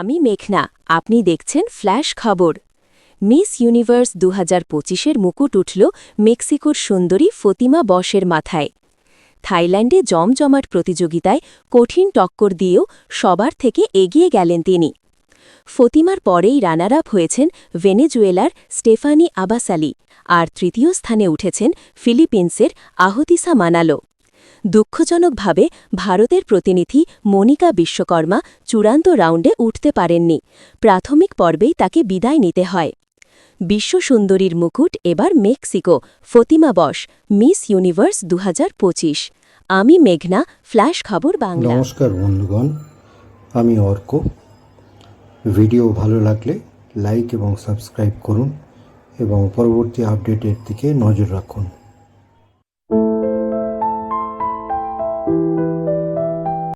আমি মেঘনা, আপনি দেখছেন ফ্ল্যাশ খবর। মিস ইউনিভার্স দু হাজার পঁচিশের মুকুট উঠল মেক্সিকোর সুন্দরী ফতিমা বসের মাথায়। থাইল্যান্ডে জমজমাট প্রতিযোগিতায় কঠিন টক্কর দিয়েও সবার থেকে এগিয়ে গেলেন তিনি। ফতিমার পরেই রানার আপ হয়েছেন ভেনেজুয়েলার স্টেফানি আবাসালি, আর তৃতীয় স্থানে উঠেছেন ফিলিপিন্সের আহতিসা মানালো। দুঃখজনকভাবে ভারতের প্রতিনিধি মনিকা বিশ্বকর্মা চূড়ান্ত রাউন্ডে উঠতে পারেননি। প্রাথমিক পর্বেই তাকে বিদায় নিতে হয়। বিশ্ব সুন্দরীর মুকুট এবার Mexico, Fatima Bosch, Miss Universe দু হাজার পঁচিশ। আমি মেঘনা, ফ্ল্যাশ খবর বাংলা। নমস্কার বন্ধুগণ, আমি অর্ক। ভিডিও ভালো লাগলে লাইক এবং সাবস্ক্রাইব করুন এবং পরবর্তী আপডেটের দিকে নজর রাখুন। Thank you.